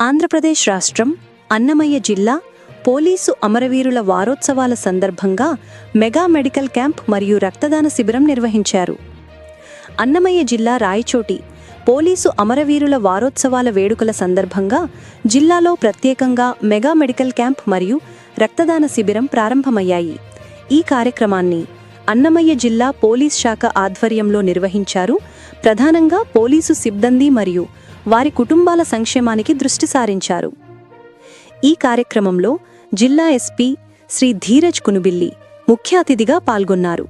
ఆంధ్రప్రదేశ్ రాష్ట్రం అన్నమయ్య జిల్లా పోలీసు అమరవీరుల వారోత్సవాల సందర్భంగా మెగా మెడికల్ క్యాంప్ మరియు రక్తదాన శిబిరం నిర్వహించారు. అన్నమయ్య జిల్లా రాయచోటి పోలీసు అమరవీరుల వారోత్సవాల వేడుకల సందర్భంగా జిల్లాలో ప్రత్యేకంగా మెగా మెడికల్ క్యాంప్ మరియు రక్తదాన శిబిరం ప్రారంభమయ్యాయి. ఈ కార్యక్రమాన్ని అన్నమయ్య జిల్లా పోలీస్ శాఖ ఆధ్వర్యంలో నిర్వహించారు. ప్రధానంగా పోలీసు సిబ్బంది మరియు వారి కుటుంబాల సంక్షేమానికి దృష్టి సారించారు. ఈ కార్యక్రమంలో జిల్లా ఎస్పీ శ్రీ ధీరజ్ కునుబిల్లి ముఖ్య అతిథిగా పాల్గొన్నారు.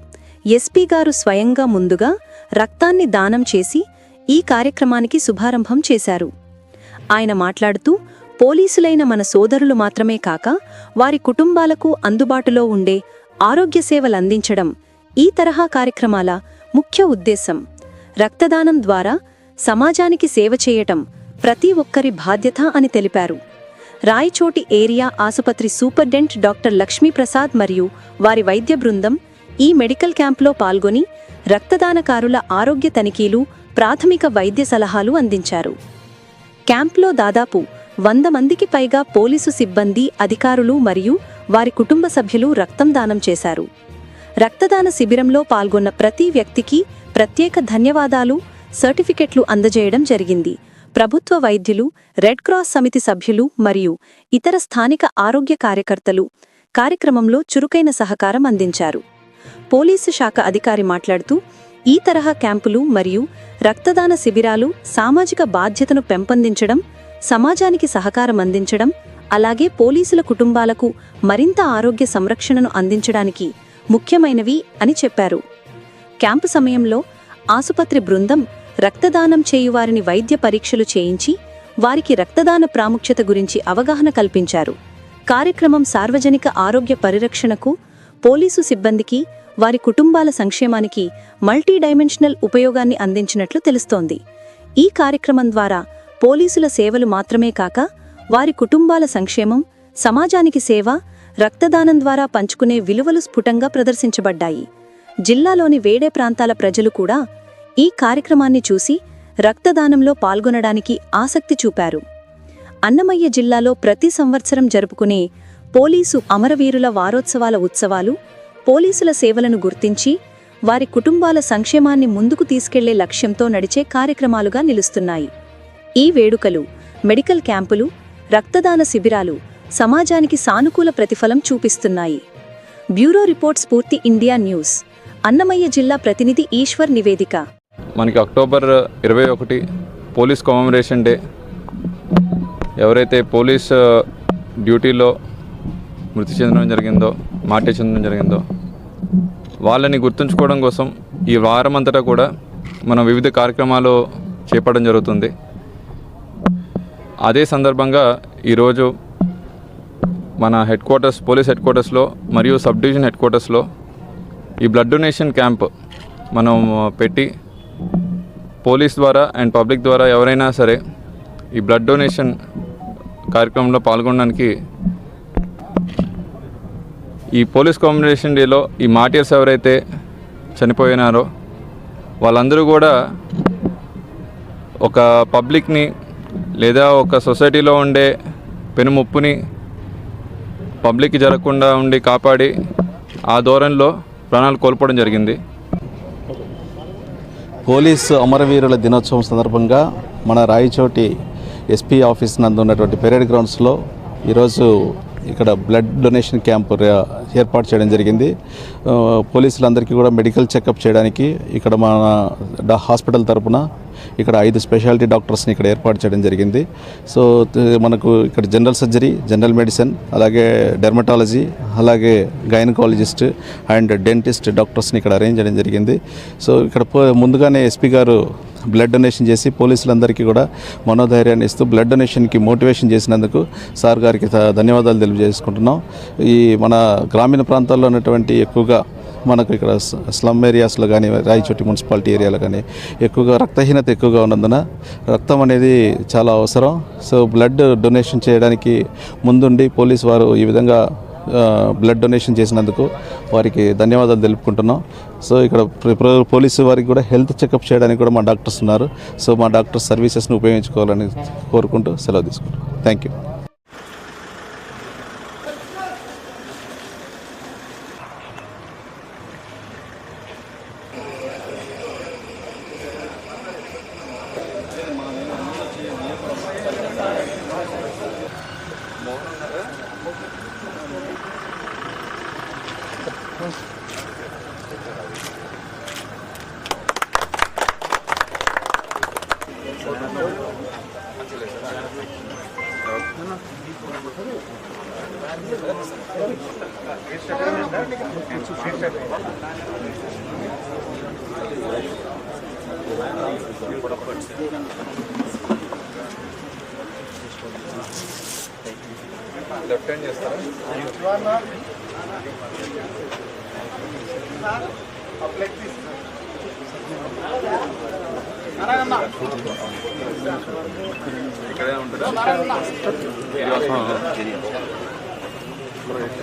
ఎస్పీ గారు స్వయంగా ముందుగా రక్తాన్ని దానం చేసి ఈ కార్యక్రమానికి శుభారంభం చేశారు. ఆయన మాట్లాడుతూ పోలీసులైన మన సోదరులు మాత్రమే కాక వారి కుటుంబాలకు అందుబాటులో ఉండే ఆరోగ్య సేవలందించడం ఈ తరహా కార్యక్రమాల ముఖ్య ఉద్దేశం. రక్తదానం ద్వారా సమాజానికి సేవ చేయటం ప్రతి ఒక్కరి బాధ్యత అని తెలిపారు. రాయచోటి ఏరియా ఆసుపత్రి సూపర్డెంట్ డాక్టర్ లక్ష్మీప్రసాద్ మరియు వారి వైద్య బృందం ఈ మెడికల్ క్యాంప్లో పాల్గొని రక్తదానకారుల ఆరోగ్య తనిఖీలు ప్రాథమిక వైద్య సలహాలు అందించారు. క్యాంప్లో దాదాపు వంద మందికి పైగా పోలీసు సిబ్బంది అధికారులు మరియు వారి కుటుంబ సభ్యులు రక్తం దానం చేశారు. రక్తదాన శిబిరంలో పాల్గొన్న ప్రతి వ్యక్తికి ప్రత్యేక ధన్యవాదాలు సర్టిఫికెట్లు అందజేయడం జరిగింది. ప్రభుత్వ వైద్యులు రెడ్ క్రాస్ సమితి సభ్యులు మరియు ఇతర స్థానిక ఆరోగ్య కార్యకర్తలు కార్యక్రమంలో చురుకైన సహకారం అందించారు. పోలీసు శాఖ అధికారి మాట్లాడుతూ ఈ తరహా క్యాంపులు మరియు రక్తదాన శిబిరాలు సామాజిక బాధ్యతను పెంపొందించడం సమాజానికి సహకారం అందించడం అలాగే పోలీసుల కుటుంబాలకు మరింత ఆరోగ్య సంరక్షణను అందించడానికి ముఖ్యమైనవి అని చెప్పారు. క్యాంపు సమయంలో ఆసుపత్రి బృందం రక్తదానం చేయువారిని వైద్య పరీక్షలు చేయించి వారికి రక్తదాన ప్రాముఖ్యత గురించి అవగాహన కల్పించారు. కార్యక్రమం సార్వజనిక ఆరోగ్య పరిరక్షణకు పోలీసు సిబ్బందికి వారి కుటుంబాల సంక్షేమానికి మల్టీ డైమెన్షనల్ ఉపయోగాన్ని అందించినట్లు తెలుస్తోంది. ఈ కార్యక్రమం ద్వారా పోలీసుల సేవలు మాత్రమే కాక వారి కుటుంబాల సంక్షేమం సమాజానికి సేవ రక్తదానం ద్వారా పంచుకునే విలువలు స్ఫుటంగా ప్రదర్శించబడ్డాయి. జిల్లాలోని వేడే ప్రాంతాల ప్రజలు కూడా ఈ కార్యక్రమాన్ని చూసి రక్తదానంలో పాల్గొనడానికి ఆసక్తి చూపారు. అన్నమయ్య జిల్లాలో ప్రతి సంవత్సరం జరుపుకునే పోలీసు అమరవీరుల వారోత్సవాల ఉత్సవాలు పోలీసుల సేవలను గుర్తించి వారి కుటుంబాల సంక్షేమాన్ని ముందుకు తీసుకెళ్ళే లక్ష్యంతో నడిచే కార్యక్రమాలుగా నిలుస్తున్నాయి. ఈ వేడుకలు మెడికల్ క్యాంపులు రక్తదాన శిబిరాలు సమాజానికి సానుకూల ప్రతిఫలం చూపిస్తున్నాయి. బ్యూరో రిపోర్ట్స్ పూర్తి ఇండియా న్యూస్. అన్నమయ్య జిల్లా ప్రతినిధి ఈశ్వర్ నివేదిక. మనకి అక్టోబర్ ఇరవై ఒకటి పోలీస్ కమమరేషన్ డే ఎవరైతే పోలీస్ డ్యూటీలో మృతి చెందడం జరిగిందో మాటే చెందడం జరిగిందో వాళ్ళని గుర్తుంచుకోవడం కోసం ఈ వారం అంతటా కూడా మనం వివిధ కార్యక్రమాలు చేపట్టడం జరుగుతుంది. అదే సందర్భంగా ఈరోజు మన హెడ్ క్వార్టర్స్ పోలీస్ హెడ్ క్వార్టర్స్లో మరియు సబ్ డివిజన్ హెడ్ క్వార్టర్స్లో ఈ బ్లడ్ డొనేషన్ క్యాంప్ మనం పెట్టి పోలీస్ ద్వారా అండ్ పబ్లిక్ ద్వారా ఎవరైనా సరే ఈ బ్లడ్ డొనేషన్ కార్యక్రమంలో పాల్గొనడానికి ఈ పోలీస్ కాంబినేషన్ డేలో ఈ మాటియర్స్ ఎవరైతే చనిపోయినారో వాళ్ళందరూ కూడా ఒక పబ్లిక్ని లేదా ఒక సొసైటీలో ఉండే పెనుముప్పుని పబ్లిక్కి జరగకుండా ఉండి కాపాడి ఆ ధోరణిలో ప్రాణాలు కోల్పోవడం జరిగింది. పోలీసు అమరవీరుల దినోత్సవం సందర్భంగా మన రాయచోటి ఎస్పీ ఆఫీస్ నందు ఉన్నటువంటి పెరేడ్ గ్రౌండ్స్లో ఈరోజు ఇక్కడ బ్లడ్ డొనేషన్ క్యాంప్ ఏర్పాటు చేయడం జరిగింది. పోలీసులందరికీ కూడా మెడికల్ చెకప్ చేయడానికి ఇక్కడ మన హాస్పిటల్ తరపున ఇక్కడ ఐదు స్పెషాలిటీ డాక్టర్స్ని ఇక్కడ ఏర్పాటు చేయడం జరిగింది. సో మనకు ఇక్కడ జనరల్ సర్జరీ జనరల్ మెడిసిన్ అలాగే డెర్మటాలజీ అలాగే గైనకాలజిస్ట్ అండ్ డెంటిస్ట్ డాక్టర్స్ని ఇక్కడ అరేంజ్ చేయడం జరిగింది. సో ఇక్కడ పో- ముందుగానే ఎస్పీ గారు బ్లడ్ డొనేషన్ చేసి పోలీసులందరికీ కూడా మనోధైర్యాన్ని ఇస్తూ బ్లడ్ డొనేషన్కి మోటివేషన్ చేసినందుకు సార్ గారికి ధన్యవాదాలు తెలియజేసుకుంటున్నాం. ఈ మన గ్రామీణ ప్రాంతాల్లో ఉన్నటువంటి ఎక్కువగా మనకు ఇక్కడ స్లమ్ ఏరియాస్లో కానీ రాయచోటి మున్సిపాలిటీ ఏరియాలో కానీ ఎక్కువగా రక్తహీనత ఎక్కువగా ఉన్నందున రక్తం అనేది చాలా అవసరం. సో బ్లడ్ డొనేషన్ చేయడానికి ముందుండి పోలీస్ వారు ఈ విధంగా బ్లడ్ డొనేషన్ చేసినందుకు వారికి ధన్యవాదాలు తెలుపుకుంటున్నాం. సో ఇక్కడ పోలీసు వారికి కూడా హెల్త్ చెకప్ చేయడానికి కూడా మా డాక్టర్స్ ఉన్నారు. సో మా డాక్టర్ సర్వీసెస్ని ఉపయోగించుకోవాలని కోరుకుంటూ సెలవు తీసుకుంటాం థ్యాంక్ యూ లెఫ్ట్ హ్యాండ్ చేస్తారా ఇక్కడే ఉంటుందా?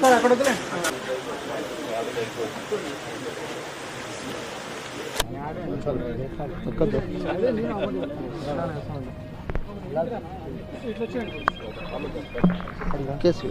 Para, para otra. ¿Qué es eso?